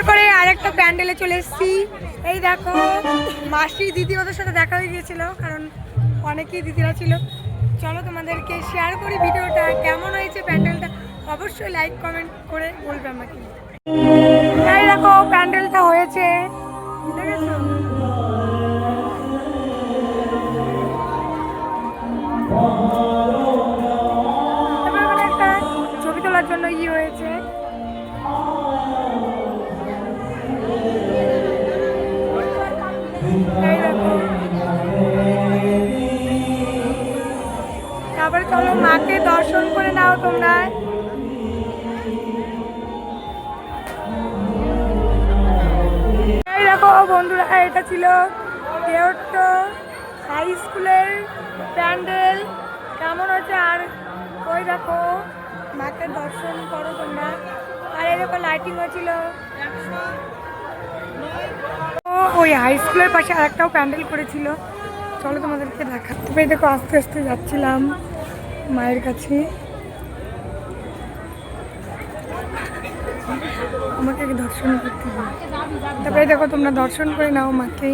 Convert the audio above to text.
তারপরে আরেকটা প্যান্ডেলে চলে এসেছি। এই দেখো, মাসি দিদি ওদের সাথে দেখা হয়ে গিয়েছিল, কারণ অনেকেই দিদিরা ছিল। চলো তোমাদেরকে শেয়ার করি ভিডিওটা, কেমন হয়েছে প্যান্ডেলটা? অবশ্যই লাইক কমেন্ট করে বলবে আমাকে। এই দেখো, প্যান্ডেলটা হয়েছে। একটা ছবি তোলার জন্য ই হয়েছে। তারপরে চলো মাকে দর্শন করে নাও তোমরা। দেখো বন্ধুরা, এটা ছিল দেওট্ট হাই স্কুলের প্যান্ডেল। কেমন হচ্ছে আর ওই দেখো, মাকে দর্শন করো তোমরা। আর এরকম লাইটিং হয়েছিল। ওই হাই স্কুলের পাশে আরেকটাও প্যান্ডেল করেছিল। চলো তোমাদেরকে দেখাতে তবে দেখো, আস্তে আস্তে যাচ্ছিলাম মায়ের কাছে। আমাকে দর্শন করতে হবে তারপরে দেখো, তোমরা দর্শন করে নাও মাকে।